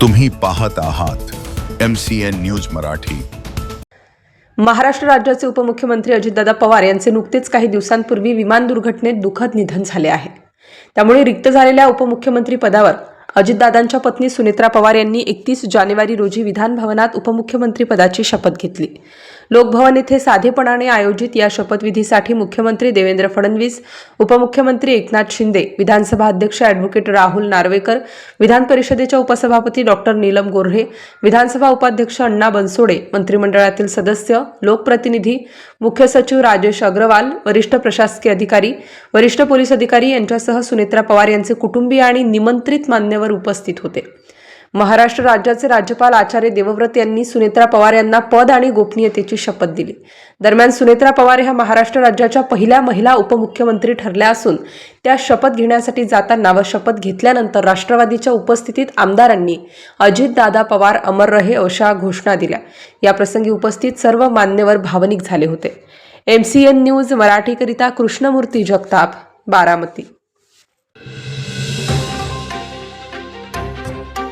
तुम्ही पाहत आहात M C N news Marathi. Maharashtra राज्याचे उपमुख्यमंत्री अजितदादा पवार यांचे नुकतेच काही दिवसांपूर्वी विमान दुर्घटनेत दुःखद निधन झाले आहे. त्यामुळे रिक्त झालेल्या उपमुख्यमंत्री पदावर अजितदादांच्या पत्नी सुनेत्रा पवार यांनी एकतीस जानेवारी रोजी विधान भवनात उपमुख्यमंत्री पदाची शपथ घेतली. लोकभवन येथे साधेपणाने आयोजित या शपथविधीसाठी मुख्यमंत्री देवेंद्र फडणवीस उपमुख्यमंत्री एकनाथ शिंदे विधानसभा अध्यक्ष ॲडव्होकेट राहुल नार्वेकर विधान परिषदेच्या उपसभापती डॉक्टर नीलम गोऱ्हे विधानसभा उपाध्यक्ष अण्णा बनसोडे मंत्रिमंडळातील सदस्य लोकप्रतिनिधी मुख्य सचिव राजेश अग्रवाल वरिष्ठ प्रशासकीय अधिकारी वरिष्ठ पोलीस अधिकारी यांच्यासह सुनेत्रा पवार यांचे कुटुंबीय आणि निमंत्रित मान्यवर उपस्थित होते. महाराष्ट्र राज्याचे राज्यपाल आचार्य देवव्रत यांनी सुनेत्रा पवार यांना पद आणि गोपनीयतेची शपथ दिली. दरम्यान सुनेत्रा पवार ह्या महाराष्ट्र राज्याच्या पहिल्या महिला उपमुख्यमंत्री ठरल्या असून त्या शपथ घेण्यासाठी जाताना व शपथ घेतल्यानंतर राष्ट्रवादीच्या उपस्थितीत आमदारांनी अजितदादा पवार अमर रहे अशा घोषणा दिल्या. याप्रसंगी उपस्थित सर्व मान्यवर भावनिक झाले होते. एम सी एन न्यूज मराठीकरिता कृष्णमूर्ती जगताप बारामती.